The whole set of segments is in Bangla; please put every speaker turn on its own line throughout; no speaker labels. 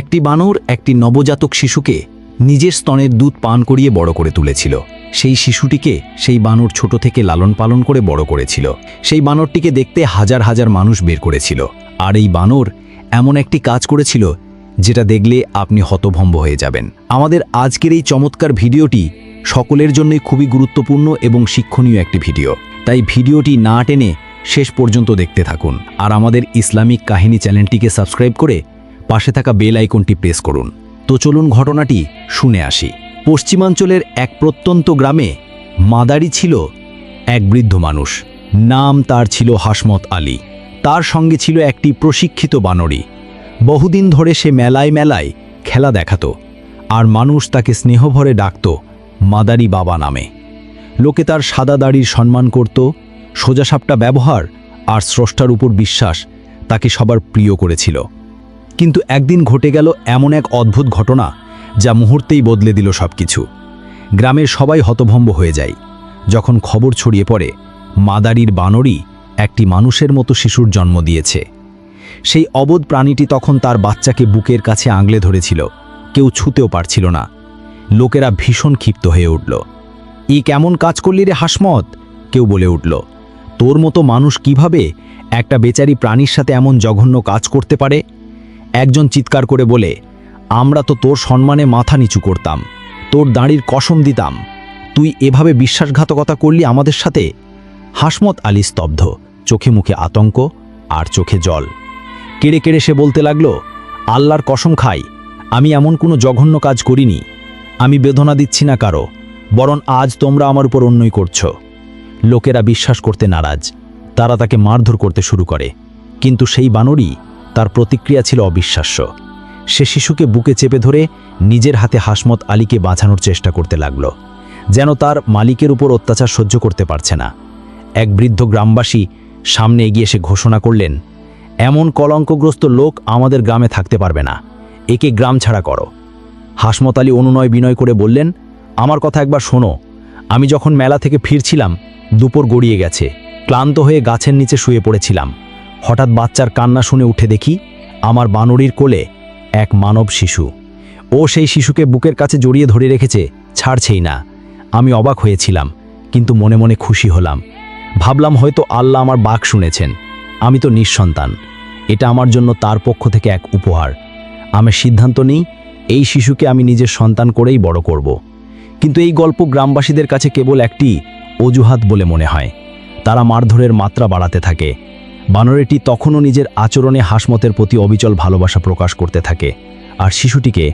একটি বানর একটি নবজাতক শিশুকে নিজের স্তনের দুধ পান করিয়ে বড় করে তুলেছিল। সেই শিশুটিকে সেই বানর ছোট থেকে লালন পালন করে বড় করেছিল। সেই বানরটিকে দেখতে হাজার হাজার মানুষ বের করেছিল। আর এই বানর এমন একটি কাজ করেছিল যেটা দেখলে আপনি হতভম্ব হয়ে যাবেন। আমাদের আজকের এই চমৎকার ভিডিওটি সকলের জন্যই খুবই গুরুত্বপূর্ণ এবং শিক্ষণীয় একটি ভিডিও। তাই ভিডিওটি না টেনে শেষ পর্যন্ত দেখতে থাকুন। আর আমাদের ইসলামিক কাহিনী চ্যানেলটিকে সাবস্ক্রাইব করে পাশে থাকা বেল আইকনটি প্রেস করুন। তো চলুন ঘটনাটি শুনে আসি। পশ্চিমাঞ্চলের এক প্রত্যন্ত গ্রামে মাদারি ছিল এক বৃদ্ধ মানুষ। নাম তার ছিল হাসমত আলী। তার সঙ্গে ছিল একটি প্রশিক্ষিত বানরী। বহুদিন ধরে সে মেলায় মেলায় খেলা দেখাত আর মানুষ তাকে স্নেহভরে ডাকত মাদারি বাবা নামে। লোকে তার সাদা দাড়ির সম্মান করত, সোজাসাপটা ব্যবহার আর স্রষ্টার উপর বিশ্বাস তাকে সবার প্রিয় করেছিল। কিন্তু একদিন ঘটে গেল এমন এক অদ্ভুত ঘটনা, যা মুহূর্তেই বদলে দিল সবকিছু। গ্রামের সবাই হতভম্ব হয়ে যায়। যখন খবর ছড়িয়ে পড়ে, মাদারির বানরই একটি মানুষের মতো শিশুর জন্ম দিয়েছে। সেই অবোধ প্রাণীটি তখন তার বাচ্চাকে বুকের কাছে আংলে ধরেছিল। কেউ ছুতেও পারছিল না। লোকেরা ভীষণ ক্ষিপ্ত হয়ে উঠল। ই কেমন কাজ করলি রে হাসমত? কেউ বলে উঠল। তোর মতো মানুষ কীভাবে একটা বেচারি প্রাণীর সাথে এমন জঘন্য কাজ করতে পারে? একজন চিৎকার করে বলে, আমরা তো তোর সম্মানে মাথা নিচু করতাম, তোর দাঁড়ির কসম দিতাম, তুই এভাবে বিশ্বাসঘাতকতা করলি আমাদের সাথে? হাসমত আলী স্তব্ধ, চোখে মুখে আতঙ্ক আর চোখে জল। কেড়ে কেড়ে সে বলতে লাগল, আল্লাহর কসম খাই, আমি এমন কোনো জঘন্য কাজ করিনি, আমি বেদনা দিচ্ছি না কারও, বরং আজ তোমরা আমার উপর অন্যই করছ। লোকেরা বিশ্বাস করতে নারাজ, তারা তাকে মারধর করতে শুরু করে, কিন্তু সেই বানরই তার প্রতিক্রিয়া ছিল অবিশ্বাস্য। সে শিশুকে বুকে চেপে ধরে নিজের হাতে হাসমত আলীকে বাঁচানোর চেষ্টা করতে লাগল, যেন তার মালিকের উপর অত্যাচার সহ্য করতে পারছে না। এক বৃদ্ধ গ্রামবাসী সামনে এগিয়ে এসে ঘোষণা করলেন, এমন কলঙ্কগ্রস্ত লোক আমাদের গ্রামে থাকতে পারবে না। একে গ্রাম ছাড়া করো। হাসমত আলী অনুনয় বিনয় করে বললেন, আমার কথা একবার শোনো। আমি যখন মেলা থেকে ফিরছিলাম, দুপুর গড়িয়ে গেছে। ক্লান্ত হয়ে গাছের নিচে শুয়ে পড়েছিলাম। হঠাৎ বাচ্চার কান্না শুনে উঠে দেখি আমার বানরির কোলে এক মানব শিশু। ও সেই শিশুকে বুকের কাছে জড়িয়ে ধরে রেখেছে, ছাড়ছেই না। আমি অবাক হয়েছিলাম, কিন্তু মনে মনে খুশি হলাম। ভাবলাম হয়তো আল্লাহ আমার বাক শুনেছেন। আমি তো নিঃসন্তান। এটা আমার জন্য তার পক্ষ থেকে এক উপহার। আমি সিদ্ধান্ত নিই, এই শিশুকে আমি নিজের সন্তান করেই বড় করব। কিন্তু এই গল্প গ্রামবাসীদের কাছে কেবল একটি অজুহাত বলে মনে হয়। তারা মারধরের মাত্রা বাড়াতে থাকে। বানরেটি তখনও নিজের আচরণে হাসমতের প্রতি অবিচল ভালোবাসা প্রকাশ করতে থাকে, আর শিশুটিকে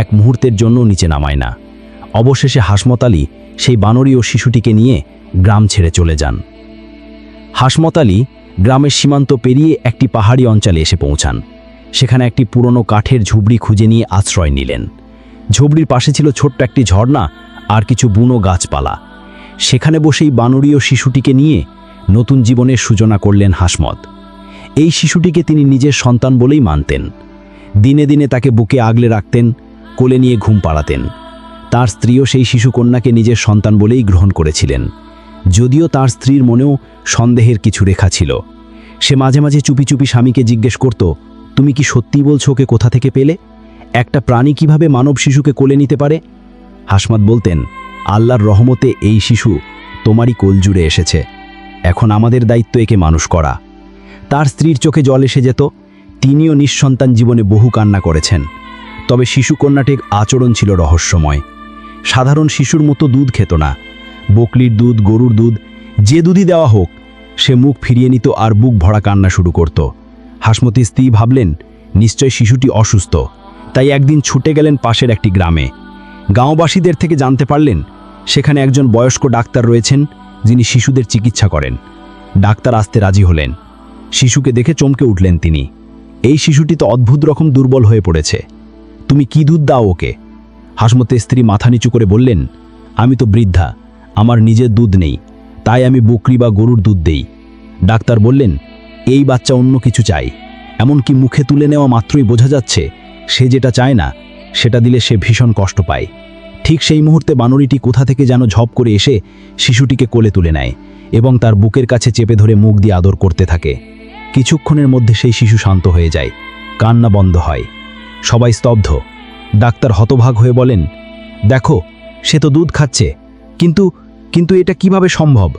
এক মুহূর্তের জন্য নিচে নামায় না। অবশেষে হাসমত আলী সেই বানরী ও শিশুটিকে নিয়ে গ্রাম ছেড়ে চলে যান। হাসমত আলী গ্রামের সীমান্ত পেরিয়ে একটি পাহাড়ি অঞ্চলে এসে পৌঁছান। সেখানে একটি পুরনো কাঠের ঝুবড়ি খুঁজে নিয়ে আশ্রয় নিলেন। ঝুবড়ির পাশে ছিল ছোট্ট একটি ঝর্ণা আর কিছু বুনো গাছপালা। সেখানে বসেই বানরীয় শিশুটিকে নিয়ে নতুন জীবনের সূচনা করলেন হাসমত। এই শিশুটিকে তিনি নিজের সন্তান বলেই মানতেন। দিনে দিনে তাকে বুকে আগলে রাখতেন, কোলে নিয়ে ঘুম পাড়াতেন। তার স্ত্রীও সেই শিশু কন্যাকে নিজের সন্তান বলেই গ্রহণ করেছিলেন। যদিও তার স্ত্রীর মনেও সন্দেহের কিছু রেখা ছিল। সে মাঝে মাঝে চুপি চুপি স্বামীকে জিজ্ঞেস করত, তুমি কি সত্যি বলছো ওকে কোথা থেকে পেলে? একটা প্রাণী কীভাবে মানব শিশুকে কোলে নিতে পারে? হাসমত বলতেন, আল্লাহর রহমতে এই শিশু তোমারই কোল জুড়ে এসেছে। এখন আমাদের দায়িত্ব একে মানুষ করা। তার স্ত্রীর চোখে জল এসে যেত, তিনিও নিঃসন্তান জীবনে বহু কান্না করেছেন। তবে শিশু কন্যাটির আচরণ ছিল রহস্যময়। সাধারণ শিশুর মতো দুধ খেত না। বকলির দুধ, গরুর দুধ, যে দুধই দেওয়া হোক, সে মুখ ফিরিয়ে নিত আর বুক ভরা কান্না শুরু করত। হাসমতি স্ত্রী ভাবলেন, নিশ্চয় শিশুটি অসুস্থ। তাই একদিন ছুটে গেলেন পাশের একটি গ্রামে। গাঁওবাসীদের থেকে জানতে পারলেন, সেখানে একজন বয়স্ক ডাক্তার রয়েছেন। যিনি শিশুদের চিকিৎসা করেন। ডাক্তার আসতে রাজি হলেন। শিশুকে দেখে চমকে উঠলেন তিনি। এই শিশুটি তো অদ্ভুত রকম দুর্বল হয়ে পড়েছে। তুমি কি দুধ দাও ওকে? হাসমতের স্ত্রী মাথা নিচু করে বললেন, আমি তো বৃদ্ধা, আমার নিজের দুধ নেই, তাই আমি বকরি বা গরুর দুধ দেই। ডাক্তার বললেন, এই বাচ্চা অন্য কিছু চাই। এমনকি মুখে তুলে নেওয়া মাত্রই বোঝা যাচ্ছে, সে যেটা চায় না, সেটা দিলে সে ভীষণ কষ্ট পায়। ঠিক সেই মুহূর্তে বানরিটি কোথা থেকে যেন ঝপ করে এসে শিশুটিকে কোলে তুলে নেয় এবং তার বুকের কাছে চেপে ধরে মুখ দিয়ে আদর করতে থাকে। কিছুক্ষণের মধ্যে সেই শিশু শান্ত হয়ে যায়, কান্না বন্ধ হয়। সবাই স্তব্ধ। ডাক্তার হতভাগ হয়ে বলেন, দেখো, সে তো দুধ খাচ্ছে, কিন্তু কিন্তু এটা কীভাবে সম্ভব?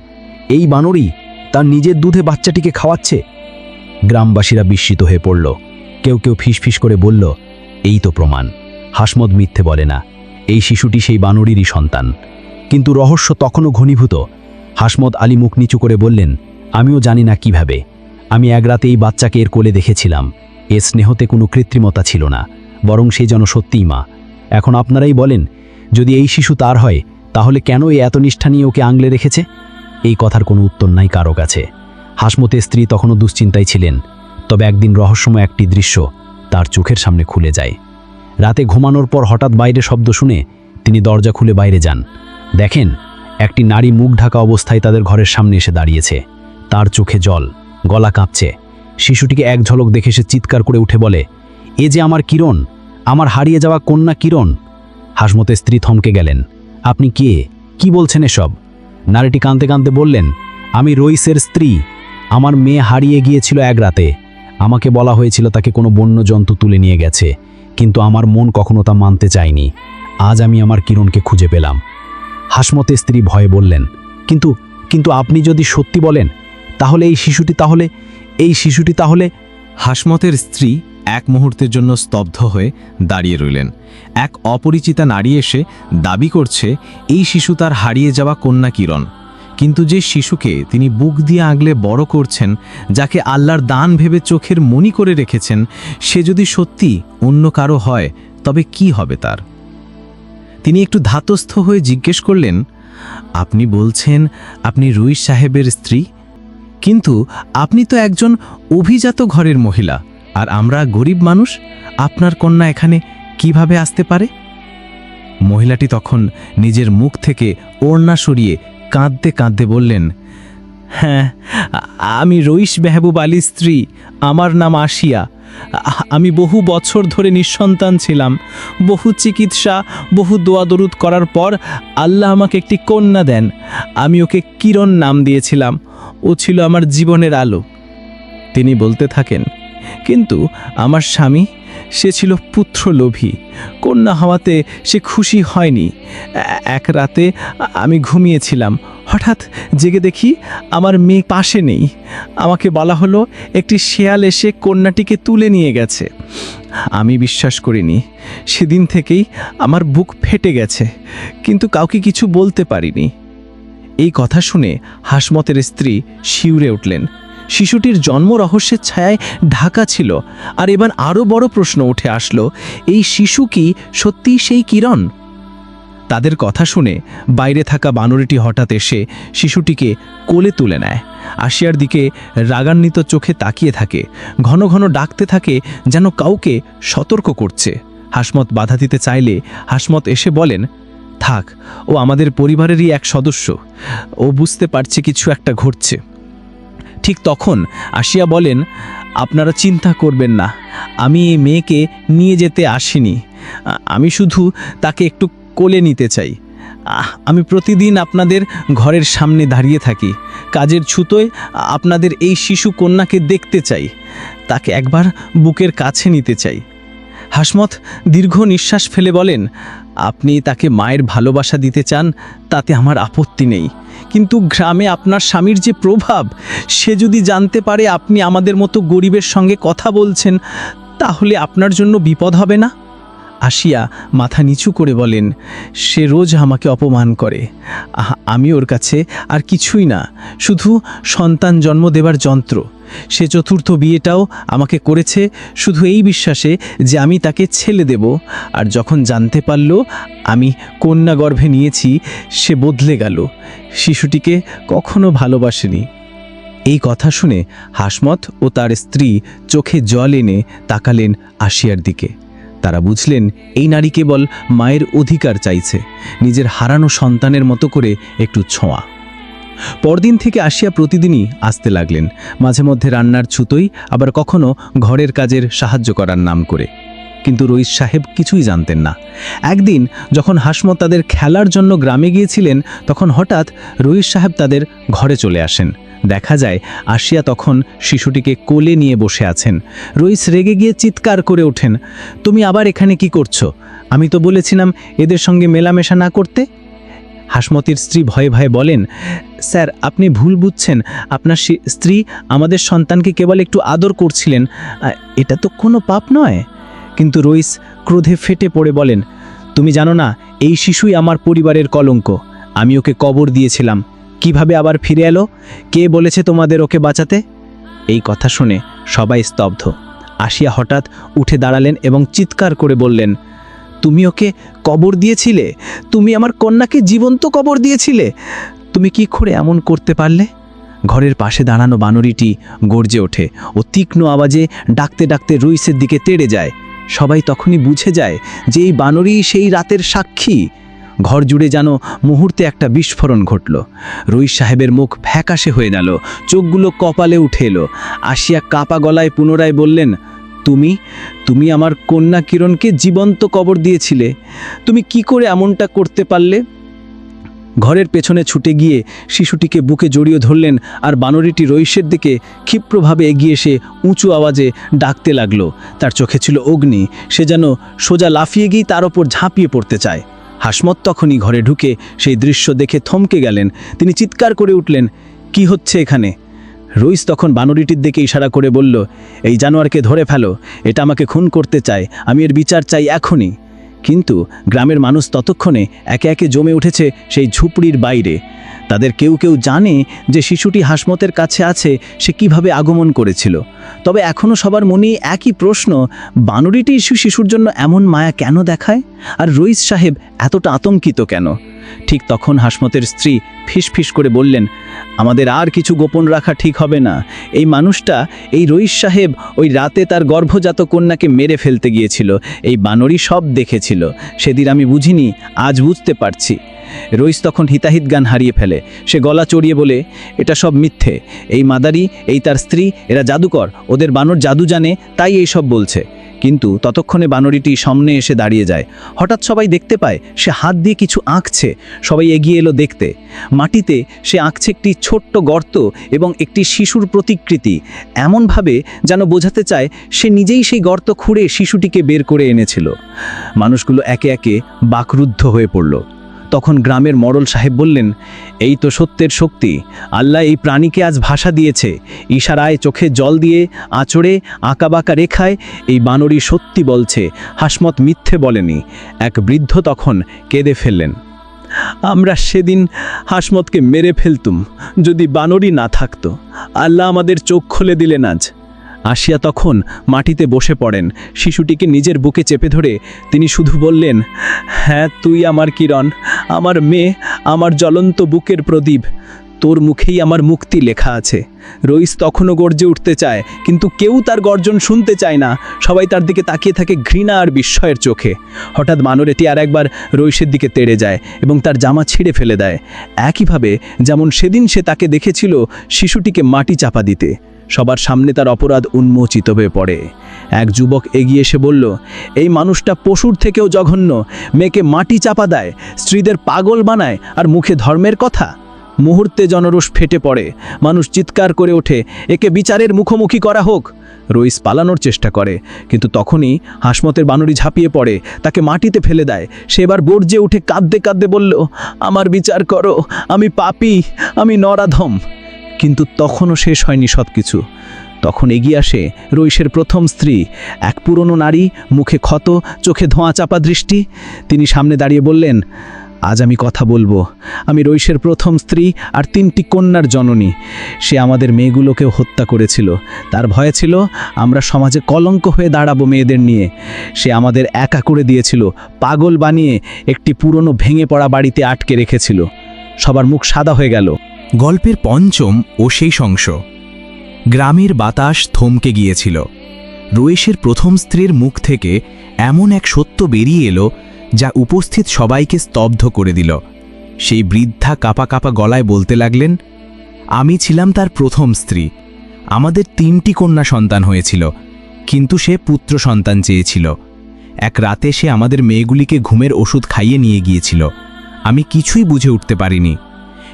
এই বানরই তার নিজের দুধে বাচ্চাটিকে খাওয়াচ্ছে? গ্রামবাসীরা বিস্মিত হয়ে পড়ল। কেউ কেউ ফিসফিস করে বলল, এই তো প্রমাণ। হাসমদ মিথ্যে বলে না। এই শিশুটি সেই বানরেরই সন্তান। কিন্তু রহস্য তখনও ঘনীভূত। হাসমদ আলী মুখ নিচু করে বললেন, আমিও জানি না কীভাবে। আমি এক রাতে এই বাচ্চাকে এর কোলে দেখেছিলাম। এর স্নেহতে কোনো কৃত্রিমতা ছিল না, বরং সে যেন সত্যিই মা। এখন আপনারাই বলেন, যদি এই শিশু তার হয়, তাহলে কেন এই এত নিষ্ঠা নিয়ে ওকে আংলে রেখেছে? এই কথার কোনো উত্তর নাই কারও কাছে। হাসমতের স্ত্রী তখনও দুশ্চিন্তায় ছিলেন, তবে একদিন রহস্যময় একটি দৃশ্য তার চোখের সামনে খুলে যায়। রাতে ঘুমানোর পর হঠাৎ বাইরে শব্দ শুনে তিনি দরজা খুলে বাইরে যান। দেখেন, একটি নারী মুখ ঢাকা অবস্থায় তাদের ঘরের সামনে এসে দাঁড়িয়েছে। তার চোখে জল, গলা কাঁপছে। শিশুটিকে এক ঝলক দেখে সে চিৎকার করে উঠে বলে, এ যে আমার কিরণ? আমার হারিয়ে যাওয়া কন্যা কিরণ? হাসমতের স্ত্রী থমকে গেলেন, আপনি কে? কি বলছেন এসব? নারীটি কাঁদতে কাঁদতে বললেন, আমি রইসের স্ত্রী। আমার মেয়ে হারিয়ে গিয়েছিল এক রাতে। আমাকে বলা হয়েছিল তাকে কোনো বন্য জন্তু তুলে নিয়ে গেছে। কিন্তু আমার মন কখনো তা মানতে চায়নি। আজ আমি আমার কিরণকে খুঁজে পেলাম। হাসমতের স্ত্রী ভয়ে বললেন, কিন্তু কিন্তু আপনি যদি সত্যি বলেন, তাহলে এই শিশুটি তাহলে, এই শিশুটি তাহলে?
হাসমতের স্ত্রী এক মুহূর্তের জন্য স্তব্ধ হয়ে দাঁড়িয়ে রইলেন। এক অপরিচিতা নারী এসে দাবি করছে, এই শিশু তার হারিয়ে যাওয়া কন্যা কিরণ। কিন্তু যে শিশুকে তিনি বুক দিয়ে আগলে বড় করছেন, যাকে আল্লাহর দান ভেবে চোখের মনি করে রেখেছেন, সে যদি সত্যি অন্য কারও হয়, তবে কি হবে তার? তিনি একটু ধাতস্থ হয়ে জিজ্ঞেস করলেন, আপনি বলছেন আপনি রুই সাহেবের স্ত্রী? কিন্তু আপনি তো একজন অভিজাত ঘরের মহিলা, আর আমরা গরিব মানুষ, আপনার কন্যা এখানে কীভাবে আসতে পারে? মহিলাটি তখন নিজের মুখ থেকে ওড়না সরিয়ে কাঁদতে কাঁদতে বললেন হ্যাঁ আমি রইস মেহবুব আলীর স্ত্রী, আমার নাম আশিয়া। আ- আমি বহু বছর ধরে নিঃসন্তান ছিলাম। বহু চিকিৎসা, বহু দোয়াদরুদ করার পর আল্লাহ আমাকে একটি কন্যা দেন। আমি ওকে কিরণ নাম দিয়েছিলাম। ও ছিল আমার জীবনের আলো। তিনি বলতে থাকেন, কিন্তু আমার স্বামী সে ছিল পুত্রলোভী। কন্যা হওয়াতে সে খুশি হয়নি। এক রাতে আমি ঘুমিয়েছিলাম। হঠাৎ জেগে দেখি আমার মেয়ে পাশে নেই। আমাকে বলা হলো, একটি শেয়াল এসে কন্যাটিকে তুলে নিয়ে গেছে। আমি বিশ্বাস করিনি। সেদিন থেকেই আমার বুক ফেটে গেছে, কিন্তু কাউকে কিছু বলতে পারিনি। এই কথা শুনে হাসমতের স্ত্রী শিউরে উঠলেন। শিশুটির জন্ম রহস্যের ছায়ায় ঢাকা ছিল। আর এবার আরও বড় প্রশ্ন উঠে আসলো, এই শিশু কি সত্যিই সেই কিরণ? তাদের কথা শুনে বাইরে থাকা বানরটি হঠাৎ এসে শিশুটিকে কোলে তুলে নেয়। আশিয়ার দিকে রাগান্বিত চোখে তাকিয়ে থাকে, ঘন ঘন ডাকতে থাকে যেন কাউকে সতর্ক করছে। হাসমত বাধা দিতে চাইলে হাসমত এসে বলেন, থাক, ও আমাদের পরিবারেরই এক সদস্য। ও বুঝতে পারছে কিছু একটা ঘটছে। ঠিক তখন আসিয়া বলেন, আপনারা চিন্তা করবেন না, আমি এই মেয়েকে নিয়ে যেতে আসিনি। আমি শুধু তাকে একটু কোলে নিতে চাই। আমি প্রতিদিন আপনাদের ঘরের সামনে দাঁড়িয়ে থাকি। কাজের ছুতোয় আপনাদের এই শিশু কন্যাকে দেখতে চাই। তাকে একবার বুকের কাছে নিতে চাই। হাসমত দীর্ঘ নিঃশ্বাস ফেলে বলেন, আপনি তাকে মায়ের ভালোবাসা দিতে চান, তাতে আমার আপত্তি নেই। কিন্তু গ্রামে আপনার স্বামীর যে প্রভাব, সে যদি জানতে পারে আপনি আমাদের মতো গরিবের সঙ্গে কথা বলছেন, তাহলে আপনার জন্য বিপদ হবে না? আসিয়া মাথা নিচু করে বলেন, সে রোজ আমাকে অপমান করে। আমি ওর কাছে আর কিছুই না, শুধু সন্তান জন্ম দেবার যন্ত্র। সে চতুর্থ বিয়েটাও আমাকে করেছে শুধু এই বিশ্বাসে যে আমি তাকে ছেলে দেব। আর যখন জানতে পারল আমি কন্যা গর্ভে নিয়েছি, সে বদলে গেল। শিশুটিকে কখনো ভালোবাসেনি। এই কথা শুনে হাসমত ও তার স্ত্রী চোখে জল এনে তাকালেন আশিয়ার দিকে। তারা বুঝলেন, এই নারী কেবল মায়ের অধিকার চাইছে, নিজের হারানো সন্তানের মতো করে একটু ছোঁয়া। পরদিন থেকে আসিয়া প্রতিদিনই আসতে লাগলেন। মাঝে মধ্যে রান্নার ছুতোই, আবার কখনো ঘরের কাজের সাহায্য করার নাম করে। কিন্তু রইস সাহেব কিছুই জানতেন না। একদিন যখন হাসমত তাদের খেলার জন্য গ্রামে গিয়েছিলেন, তখন হঠাৎ রইস সাহেব তাদের ঘরে চলে আসেন। দেখা যায়, আসিয়া তখন শিশুটিকে কোলে নিয়ে বসে আছেন। রইস রেগে গিয়ে চিৎকার করে ওঠেন, তুমি আবার এখানে কি করছ? আমি তো বলেছিলাম এদের সঙ্গে মেলামেশা না করতে। হাসমতির স্ত্রী ভয়ে ভয়ে বলেন, স্যার, আপনি ভুল বুঝছেন। আপনার স্ত্রী আমাদের সন্তানকে কেবল একটু আদর করছিলেন। এটা তো কোনো পাপ নয়। কিন্তু রইস ক্রোধে ফেটে পড়ে বলেন, তুমি জানো না, এই শিশুই আমার পরিবারের কলঙ্ক। আমি ওকে কবর দিয়েছিলাম। কীভাবে আবার ফিরে এলো? কে বলেছে তোমাদের ওকে বাঁচাতে? এই কথা শুনে সবাই স্তব্ধ। আসিয়া হঠাৎ উঠে দাঁড়ালেন এবং চিৎকার করে বললেন তুমি ওকে কবর দিয়েছিলে? তুমি আমার কন্যাকে জীবন্ত কবর দিয়েছিলে? তুমি কি করে এমন করতে পারলে? ঘরের পাশে দাঁড়ানো বানরিটি গর্জে ওঠে ও তীক্ষ্ণ আওয়াজে ডাকতে ডাকতে রুইসের দিকে তেড়ে যায়। সবাই তখনই বুঝে যায় যে এই বানরই সেই রাতের সাক্ষী। ঘর জুড়ে যেন মুহূর্তে একটা বিস্ফোরণ ঘটল। রুইস সাহেবের মুখ ফ্যাকাশে হয়ে গেল, চোখগুলো কপালে উঠে এলো। আসিয়া কাপা গলায় পুনরায় বললেন তুমি? তুমি আমার কন্যা কিরণকে জীবন্ত কবর দিয়েছিলে। তুমি কি করে এমনটা করতে পারলে? ঘরের পেছনে ছুটে গিয়ে শিশুটিকে বুকে জড়িয়ে ধরলেন আর বানরিটি রইসের দিকে ক্ষিপ্রভাবে এগিয়ে এসে উঁচু আওয়াজে ডাকতে লাগল। তার চোখে ছিল অগ্নি। সে যেন সোজা লাফিয়ে গিয়ে তার ওপর ঝাঁপিয়ে পড়তে চায়। হাসমত তখনই ঘরে ঢুকে সেই দৃশ্য দেখে থমকে গেলেন। তিনি চিৎকার করে উঠলেন, কি হচ্ছে এখানে? রইস তখন বানরিটির দিকে ইশারা করে বলল, এই জানোয়ারকে ধরে ফেলো, এটা আমাকে খুন করতে চায়, আমি এর বিচার চাই এখনই। কিন্তু গ্রামের মানুষ ততক্ষণে একে একে জমে উঠেছে সেই ঝুপড়ির বাইরে। তাদের কেউ কেউ জানে যে শিশুটি হাসমতের কাছে আছে, সে কীভাবে আগমন করেছিল। তবে এখনও সবার মনে একই প্রশ্ন, বানরিটি শিশুর জন্য এমন মায়া কেন দেখায়? আর রইস সাহেব এতটা আতঙ্কিত কেন? ঠিক তখন হাসমতের স্ত্রী ফিসফিস করে বললেন, আমাদের আর কিছু গোপন রাখা ঠিক হবে না। এই মানুষটা, এই রইস সাহেব ওই রাতে তার গর্ভজাত কন্যাকে মেরে ফেলতে গিয়েছিল। এই বানরই সব দেখেছিল। সেদিন আমি বুঝিনি, আজ বুঝতে পারছি। রইস তখন হিতাহিত গান হারিয়ে ফেলে। সে গলা চড়িয়ে বলে, এটা সব মিথ্যে। এই মাদারি, এই তার স্ত্রী, এরা জাদুকর। ওদের বানর জাদু জানে, তাই এই সব বলছে। কিন্তু ততক্ষণে বানরিটি সামনে এসে দাঁড়িয়ে যায়। হঠাৎ সবাই দেখতে পায়, সে হাত দিয়ে কিছু আঁকছে। সবাই এগিয়ে এলো দেখতে। মাটিতে সে আঁকছে একটি ছোট্ট গর্ত এবং একটি শিশুর প্রতিকৃতি। এমনভাবে যেন বোঝাতে চায়, সে নিজেই সেই গর্ত খুঁড়ে শিশুটিকে বের করে এনেছিল। মানুষগুলো একে একে বাকরুদ্ধ হয়ে পড়ল। তখন গ্রামের মরল সাহেব বললেন, এই তো সত্যের শক্তি। আল্লাহ এই প্রাণীকে আজ ভাষা দিয়েছে। ইশারায় চোখে জল দিয়ে, আঁচড়ে, আঁকাবাঁকা রেখায় এই বানরই সত্যি বলছে। হাসমত মিথ্যে বলেনি। এক বৃদ্ধ তখন কেঁদে ফেললেন। আমরা সেদিন হাসমতকে মেরে ফেলতুম। যদি বানরই না থাকতো, আল্লাহ আমাদের চোখ খুলে দিলেন আজ। আসিয়া তখন মাটিতে বসে পড়েন। শিশুটিকে নিজের বুকে চেপে ধরে তিনি শুধু বললেন হ্যাঁ তুই আমার কিরণ, আমার মেয়ে, আমার জ্বলন্ত বুকের প্রদীপ। তোর মুখেই আমার মুক্তি লেখা আছে। রইস তখনও গর্জে উঠতে চায়, কিন্তু কেউ তার গর্জন শুনতে চায় না। সবাই তার দিকে তাকিয়ে থাকে ঘৃণা আর বিস্ময়ের চোখে। হঠাৎ মানরেটি আর একবার রইসের দিকে তেড়ে যায় এবং তার জামা ছিঁড়ে ফেলে দেয়। একইভাবে যেমন সেদিন সে তাকে দেখেছিল, শিশুটিকে মাটি চাপা দিতে। সবার সামনে তার অপরাধ উন্মোচিত হয়ে পড়ে। এক যুবক এগিয়ে এসে বলল, এই মানুষটা পশুর থেকেও জঘন্য, মেয়েকে মাটি চাপা দেয়, স্ত্রীদের পাগল বানায়, আর মুখে ধর্মের কথা? মুহূর্তে জনরোষ ফেটে পড়ে। মানুষ চিৎকার করে ওঠে, একে বিচারের মুখোমুখি করা হোক। রইস পালানোর চেষ্টা করে, কিন্তু তখনই হাসমতের বানরি ঝাঁপিয়ে পড়ে, তাকে মাটিতে ফেলে দেয়। সে এবার গর্জে উঠে কাঁদতে কাঁদতে বলল, আমার বিচার করো, আমি পাপি, আমি নরাধম। কিন্তু তখনও শেষ হয়নি সব কিছু তখন এগিয়ে আসে রইসের প্রথম স্ত্রী, এক পুরনো নারী, মুখে ক্ষত, চোখে ধোঁয়া চাপা দৃষ্টি। তিনি সামনে দাঁড়িয়ে বললেন, আজ আমি কথা বলব। আমি রইসের প্রথম স্ত্রী আর তিনটি কন্যার জননী। সে আমাদের মেয়েগুলোকেও হত্যা করেছিল। তার ভয় ছিল, আমরা সমাজে কলঙ্ক হয়ে দাঁড়াবো মেয়েদের নিয়ে। সে আমাদের একা করে দিয়েছিল, পাগল বানিয়ে একটি পুরনো ভেঙে পড়া বাড়িতে আটকে রেখেছিল। সবার মুখ সাদা হয়ে গেল।
গল্পের পঞ্চম ও সেই শংস গ্রামের বাতাস থমকে গিয়েছিল। রোয়েশের প্রথম স্ত্রীর মুখ থেকে এমন এক সত্য বেরিয়ে এলো যা উপস্থিত সবাইকে স্তব্ধ করে দিল। সেই বৃদ্ধা কাপা কাপা গলায় বলতে লাগলেন, আমি ছিলাম তার প্রথম স্ত্রী। আমাদের তিনটি কন্যা সন্তান হয়েছিল, কিন্তু সে পুত্র সন্তান চেয়েছিল। এক রাতে সে আমাদের মেয়েগুলিকে ঘুমের ওষুধ খাইয়ে নিয়ে গিয়েছিল। আমি কিছুই বুঝে উঠতে পারিনি।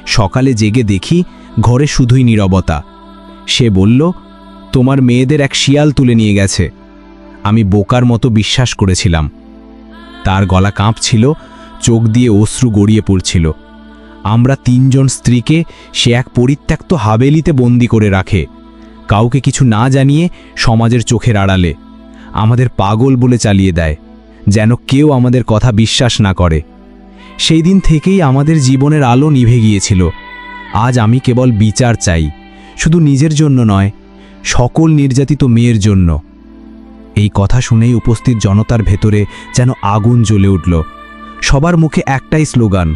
সকালে জেগে দেখি
ঘরে শুধুই নীরবতা। সে বলল, তোমার মেয়েদের এক শিয়াল তুলে নিয়ে গেছে। আমি বোকার মতো বিশ্বাস করেছিলাম। তার গলা কাঁপছিল, চোখ দিয়ে অশ্রু গড়িয়ে পড়ছিল। আমরা তিনজন স্ত্রীকে সে এক পরিত্যক্ত হাবেলিতে বন্দি করে রাখে। কাউকে কিছু না জানিয়ে সমাজের চোখের আড়ালে। আমাদের পাগল বলে চালিয়ে দেয়, যেন কেউ আমাদের কথা বিশ্বাস না করে। সেই দিন থেকেই আমাদের জীবনের আলো নিভে গিয়েছিল। আজ আমি কেবল বিচার চাই, শুধু নিজের জন্য নয়, সকল নির্যাতিত মেয়ের জন্য। এই কথা শুনেই উপস্থিত জনতার ভেতরে যেন আগুন জ্বলে উঠল। সবার মুখে একটাই স্লোগান,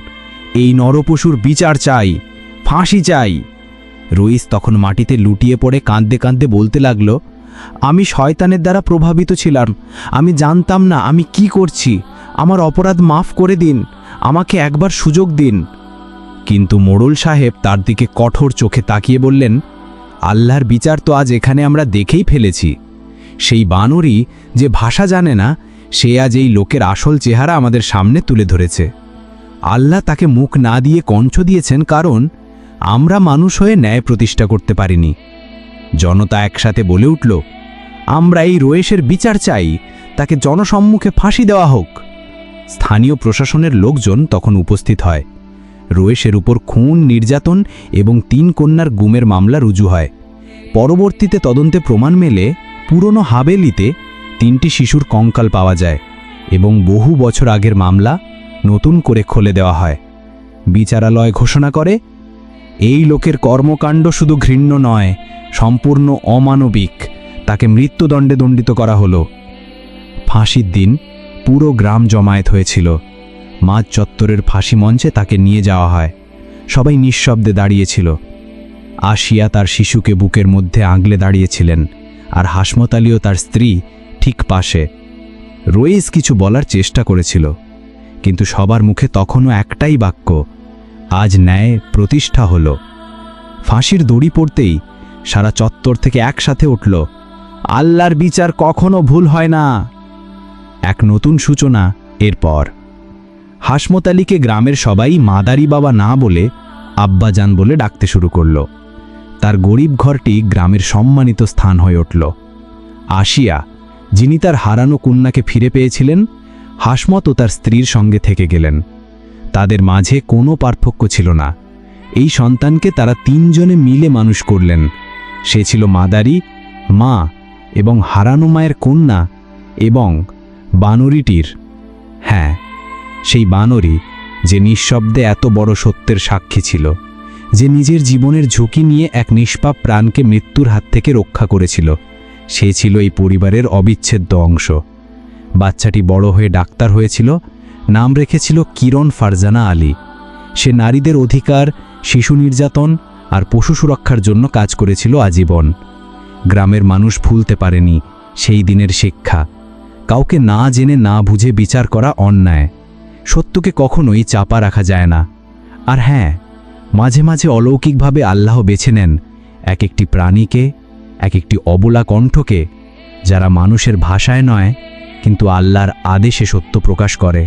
এই নরপশুর বিচার চাই, ফাঁসি চাই। রইস তখন মাটিতে লুটিয়ে পড়ে কাঁদতে কাঁদতে বলতে লাগল, আমি শয়তানের দ্বারা প্রভাবিত ছিলাম, আমি জানতাম না আমি কি করছি, আমার অপরাধ মাফ করে দিন। আমাকে একবার সুযোগ দিন। কিন্তু মোড়ল সাহেব তার দিকে কঠোর চোখে তাকিয়ে বললেন, আল্লাহর বিচার তো আজ এখানে আমরা দেখেই ফেলেছি। সেই বানরই যে ভাষা জানে না, সে আজ এই লোকের আসল চেহারা আমাদের সামনে তুলে ধরেছে। আল্লাহ তাকে মুখ না দিয়ে কণ্ঠ দিয়েছেন কারণ আমরা মানুষ হয়ে ন্যায় প্রতিষ্ঠা করতে পারিনি। জনতা একসাথে বলে উঠল, আমরা এই রোয়েশের বিচার চাই, তাকে জনসম্মুখে ফাঁসি দেওয়া হোক। স্থানীয় প্রশাসনের লোকজন তখন উপস্থিত হয়। রোয়েশের উপর খুন, নির্যাতন এবং তিন কন্যার গুমের মামলা রুজু হয়। পরবর্তীতে তদন্তে প্রমাণ মেলে, পুরনো হাবেলিতে তিনটি শিশুর কঙ্কাল পাওয়া যায় এবং বহু বছর আগের মামলা নতুন করে খুলে দেওয়া হয়। বিচারালয় ঘোষণা করে, এই লোকের কর্মকাণ্ড শুধু ঘৃণ্য নয়, সম্পূর্ণ অমানবিক। তাকে মৃত্যুদণ্ডে দণ্ডিত করা হলো। ফাঁসির দিন পুরো গ্রাম জমায়েত হয়েছিল। মাঝ চত্বরের ফাঁসি মঞ্চে তাকে নিয়ে যাওয়া হয়। সবাই নিঃশব্দে দাঁড়িয়েছিল। আসিয়া তার শিশুকে বুকের মধ্যে আগলে দাঁড়িয়েছিলেন আর হাসমত আলীও তার স্ত্রী ঠিক পাশে। রইস কিছু বলার চেষ্টা করেছিল, কিন্তু সবার মুখে তখনও একটাই বাক্য, আজ ন্যায় প্রতিষ্ঠা হল। ফাঁসির দড়ি পড়তেই সারা চত্বর থেকে একসাথে উঠল, আল্লাহর বিচার কখনো ভুল হয় না। এক নতুন সূচনা এরপর। হাসমত আলীকে গ্রামের সবাই মাদারি বাবা না বলে আব্বাজান বলে ডাকতে শুরু করল। তার গরিব ঘরটি গ্রামের সম্মানিত স্থান হয়ে উঠল। আসিয়া যিনি তার হারানো কন্যাকে ফিরে পেয়েছিলেন, হাসমত ও তার স্ত্রীর সঙ্গে থেকে গেলেন। তাদের মাঝে কোনো পার্থক্য ছিল না। এই সন্তানকে তারা তিনজনে মিলে মানুষ করলেন। সে ছিল মাদারি, মা এবং হারানো মায়ের কন্যা এবং বানরিটির। হ্যাঁ সেই বানরই যে নিঃশব্দে এত বড় সত্যের সাক্ষী ছিল, যে নিজের জীবনের ঝুঁকি নিয়ে এক নিষ্পাপ প্রাণকে মৃত্যুর হাত থেকে রক্ষা করেছিল, সে ছিল এই পরিবারের অবিচ্ছেদ্য অংশ। বাচ্চাটি বড় হয়ে ডাক্তার হয়েছিল, নাম রেখেছিল কিরণ ফারজানা আলী। সে নারীদের অধিকার, শিশু নির্যাতন আর পশু সুরক্ষার জন্য কাজ করেছিল আজীবন। গ্রামের মানুষ ভুলতে পারেনি সেই দিনের শিক্ষা। কাউকে না জেনে না বুঝে বিচার করা অন্যায়। সত্যকে কখনোই চাপা রাখা যায় না। আর হ্যাঁ মাঝে মাঝে অলৌকিকভাবে আল্লাহ বেছে নেন এক একটি প্রাণীকে এক একটি অবলা কণ্ঠকে, যারা মানুষের ভাষায় নয়, কিন্তু আল্লাহর আদেশে সত্য প্রকাশ করে।